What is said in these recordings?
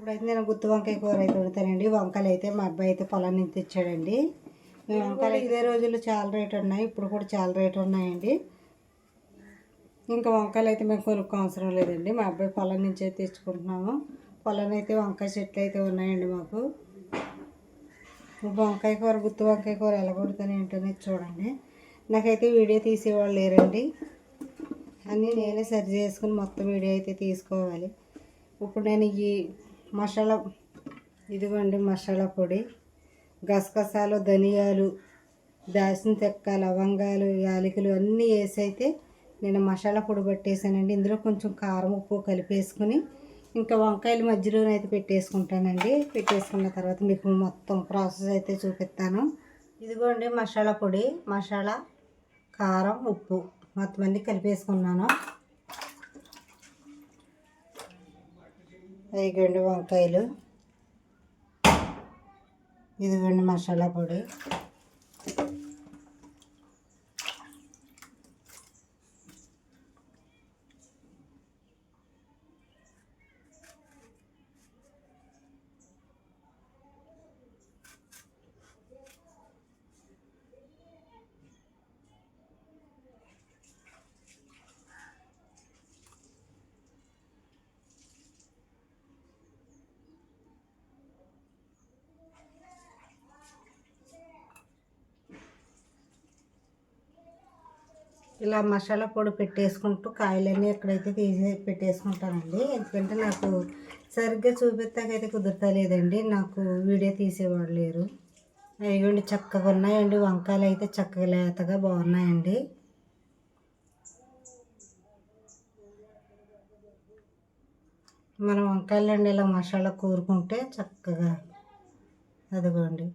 ఇప్పుడైతే నేను గుత్తి వంకాయ కూర అయితే వండుతానండి వంకాయలు అయితే మా అబ్బాయి అయితే పొలం నుంచి తెచ్చాడండి వంకాయలు ఇదే రోజుల్లో చాలా రేట్ ఉన్నాయి. ఇప్పుడు కూడా చాలా రేట్ ఉన్నాయండి. ఇంకా వంకాయలు అయితే మేము కొనుక్కో అవసరం లేదండి. మా అబ్బాయి పొలం నుంచి అయితే తెచ్చుకుంటున్నాము. పొలం అయితే వంకాయ చెట్లు అయితే ఉన్నాయండి మాకు. వంకాయ కూర గుత్తి వంకాయ కూర ఎలా పడుతుంది ఏంటనేది చూడండి. నాకైతే వీడియో తీసేవాళ్ళు లేరండి. అన్నీ నేనే సరి చేసుకుని మొత్తం వీడియో అయితే తీసుకోవాలి. ఇప్పుడు నేను ఈ మసాలా ఇదిగోండి మసాలా పొడి. గసగసాలు ధనియాలు దాసిన చెక్క లవంగాలు యాలకులు అన్నీ వేసి అయితే నేను మసాలా పొడి పట్టేసానండి ఇందులో కొంచెం కారం ఉప్పు కలిపేసుకుని ఇంకా వంకాయలు మధ్యలోనైతే పెట్టేసుకుంటానండి. పెట్టేసుకున్న తర్వాత మీకు మొత్తం ప్రాసెస్ అయితే చూపిస్తాను. ఇదిగోండి మసాలా పొడి మసాలా కారం ఉప్పు మొత్తం అన్నీ కలిపేసుకున్నాను. ఇదిగోండి వంకాయలు ఇదిగోండి మసాలా పొడి. ఇలా మసాలా పొడి పెట్టేసుకుంటూ కాయలన్నీ ఎక్కడైతే తీసి పెట్టేసుకుంటానండి. ఎందుకంటే నాకు సరిగ్గా చూపిస్తాకైతే కుదరతలేదండి. నాకు వీడియో తీసేవాళ్ళు లేరు. అయ్యండి చక్కగా ఉన్నాయండి. వంకాయలు అయితే చక్కగా లేతగా బాగున్నాయండి. మనం వంకాయలండి ఇలా మసాలా కూరుకుంటే చక్కగా అదిగోండి.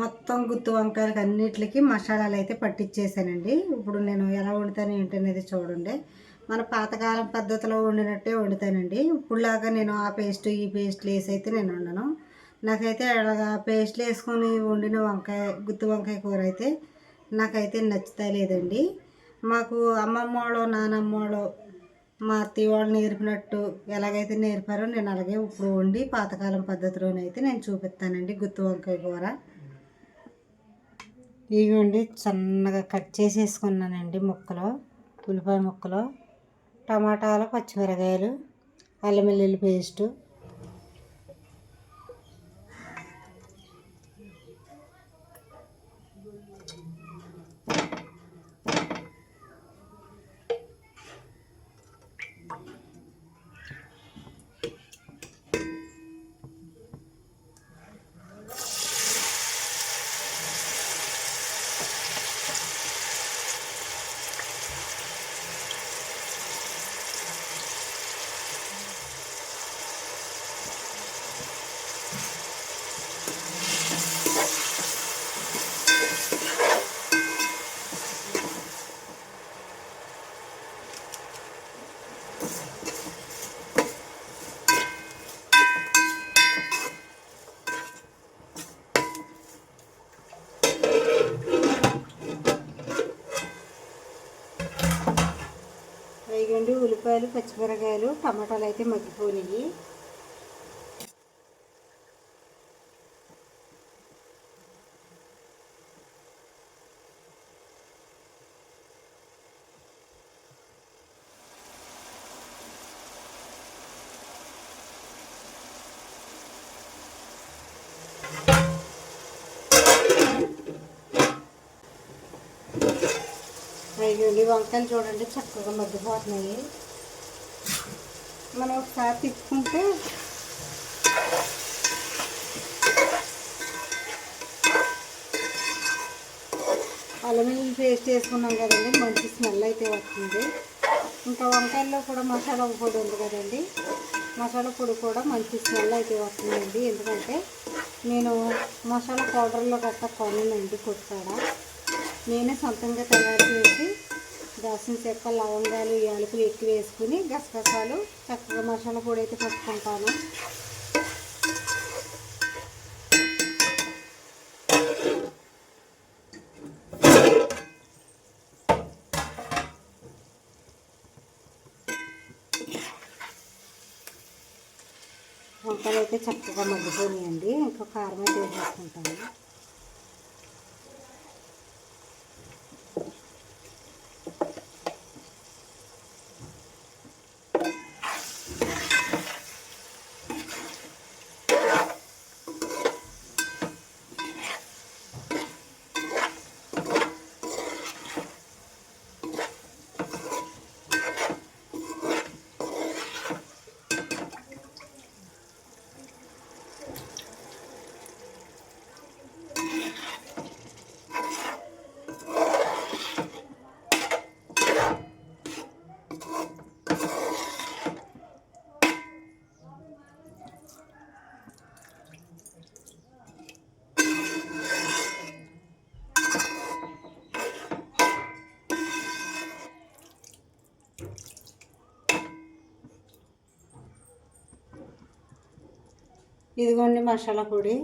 మొత్తం గుత్తి వంకాయలకి అన్నిటికి మసాలాలు అయితే పట్టించేసానండి ఇప్పుడు నేను ఎలా వండుతాను ఏంటనేది చూడండి. మన పాతకాలం పద్ధతిలో వండినట్టే వండుతానండి. ఇప్పుడులాగా నేను ఆ పేస్ట్ ఈ పేస్ట్లు వేసి అయితే నేను వండను. నాకైతే అలాగా పేస్ట్లు వేసుకొని వండిన వంకాయ గుత్తి వంకాయ కూర అయితే నాకైతే నచ్చుతా లేదండి. మాకు అమ్మమ్మ వాళ్ళు నానమ్మ వాళ్ళు మా అత్తయ్య వాళ్ళు నేర్పినట్టు ఎలాగైతే నేర్పారో నేను అలాగే ఇప్పుడు వండి పాతకాలం పద్ధతిలోనైతే నేను చూపిస్తానండి గుత్తి వంకాయ కూర. ఇవ్వండి సన్నగా కట్ చేసేసుకున్నానండి ముక్కలు. ఉల్లిపాయ ముక్కలు టమాటాలు పచ్చిమిరకాయలు అల్లం వెల్లుల్లి పేస్టు వేగండి ఉల్లిపాయలు పచ్చిమిరకాయలు టమాటాలు అయితే మగ్గిపోయినాయి అయ్యండి వంకాయలు చూడండి చక్కగా మగ్గిపోతున్నాయి. మనం ఒకసారి తిప్పుకుంటే అల్లం పేస్ట్ వేసుకున్నాం కదండి మంచి స్మెల్ అయితే వస్తుంది. ఇంకా వంకాయల్లో కూడా మసాలా పొడి ఉంది కదండి మసాలా పొడి కూడా మంచి స్మెల్ అయితే వస్తుందండి. ఎందుకంటే నేను మసాలా పౌడర్లో గట్ట కొనండి కొట్టాడ నేనే సొంతంగా తయారు చేసి దాల్చిన చెక్క లవంగాలు యాలకులు ఎక్కువ వేసుకుని గసగసాలు చక్కగా మసాలా పొడి అయితే పట్టుకుంటాను. వంకాయలు అయితే చక్కగా మగ్గిపోయినాయండి. ఇంకా కారం అయితే వేసుకుంటాను ఇదిగోండి మసాలా పొడి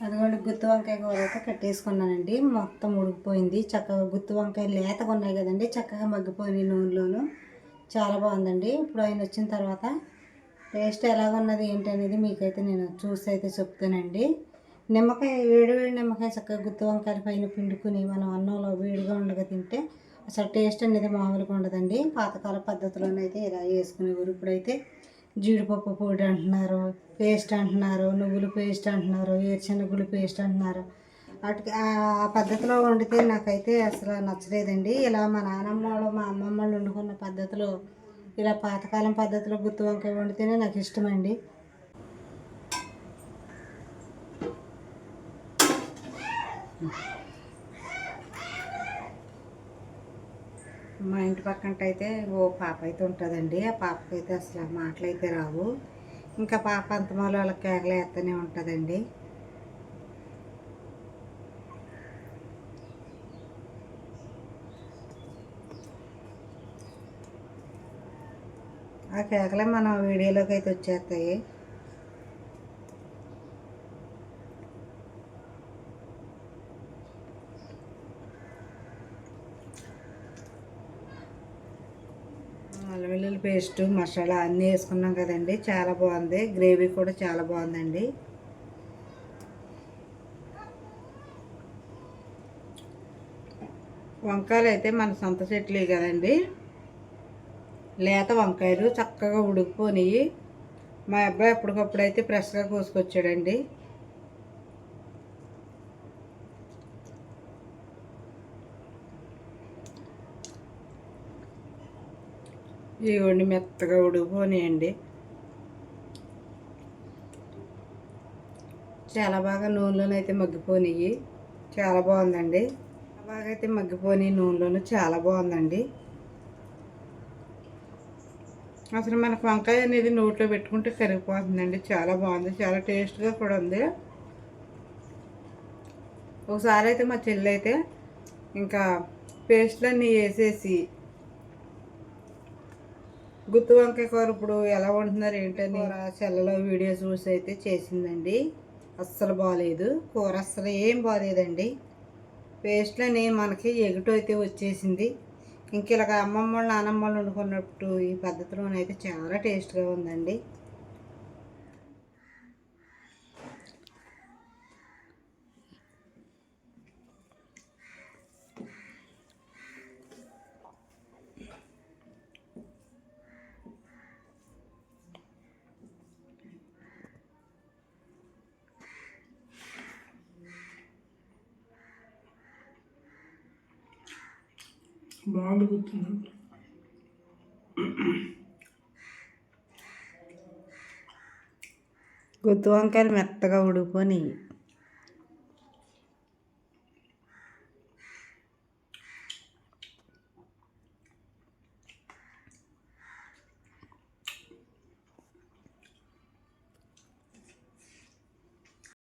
అదిగోండి గుత్తి వంకాయ కూర అయితే కట్టేసుకున్నానండి. మొత్తం ఉడికిపోయింది. చక్కగా గుత్తి వంకాయ లేతగా ఉన్నాయి కదండి. చక్కగా మగ్గిపోయినాయి నూనెలోను. చాలా బాగుందండి. ఇప్పుడు ఆయన వచ్చిన తర్వాత టేస్ట్ ఎలాగున్నది ఏంటి అనేది మీకైతే నేను చూసి అయితే చెప్తానండి. నిమ్మకాయ వేడి వేడి నిమ్మకాయ చక్కగా గుత్తి వంకాయల పైన పిండుకుని మనం అన్నంలో వేడిగా ఉండగా తింటే అసలు టేస్ట్ అనేది మామూలుగా ఉండదండి. పాతకాల పద్ధతిలోనైతే ఇలా వేసుకునేవారు ఇప్పుడైతే జీడిపప్పు పొడి అంటున్నారు పేస్ట్ అంటున్నారు నువ్వులు పేస్ట్ అంటున్నారు ఏరుశనగులు పేస్ట్ అంటున్నారు. వాటికి ఆ పద్ధతిలో వండితే నాకైతే అసలు నచ్చలేదండి. ఇలా మా నానమ్మ వాళ్ళు మా అమ్మమ్మ వాళ్ళు వండుకున్న పద్ధతిలో ఇలా పాతకాలం పద్ధతిలో గుత్తి వంకాయ వండితేనే నాకు ఇష్టమండి. మా ఇంటి పక్కన అయితే ఓ పాప అయితే ఉంటుందండి ఆ పాపకైతే అసలు మాటలు అయితే రావు. ఇంకా పాప అంతమాలు వాళ్ళకి కేకలేస్తూనే ఉంటుందండి. ఆ కేకలే మనం వీడియోలోకి అయితే వచ్చేస్తాయి అల్లం వెల్లుల్లి పేస్ట్ మసాలా అన్నీ వేసుకున్నాం కదండి. చాలా బాగుంది. గ్రేవీ కూడా చాలా బాగుందండి. వంకాయలు అయితే మన సొంత చెట్లు కదండి. లేత వంకాయలు చక్కగా ఉడికిపోయి మా అబ్బాయి ఎప్పటికప్పుడు అయితే ఫ్రెష్గా కోసుకొచ్చాడండి. ఇవ్వండి మెత్తగా ఉడికిపోనియండి చాలా బాగా నూనెలోనైతే మగ్గిపోనియి చాలా బాగుందండి. బాగా అయితే మగ్గిపోయి నూనెలోను చాలా బాగుందండి. అసలు మనకు వంకాయ అనేది నోట్లో పెట్టుకుంటే కరిగిపోతుందండి. చాలా బాగుంది చాలా టేస్ట్గా కూడా ఉంది. ఒకసారి అయితే మా చెల్లి అయితే ఇంకా పేస్ట్లన్నీ వేసేసి గుత్తి వంకాయ కూర ఇప్పుడు ఎలా వండుతున్నారు ఏంటని? చెల్లలో వీడియో చూసి అయితే చేసిందండి. అస్సలు బాగాలేదు కూర అస్సలు ఏం బాగాలేదండి పేస్ట్లని మనకి ఎగుటు అయితే వచ్చేసింది. ఇంక ఇలాగ అమ్మమ్మ వాళ్ళు నానమ్మ వాళ్ళు వండుకున్నప్పుడు ఈ పద్ధతిలోనైతే చాలా టేస్ట్గా ఉందండి. బాగుంది కూర్చుంది గుత్తు వంకాయలు మెత్తగా ఉడుకొని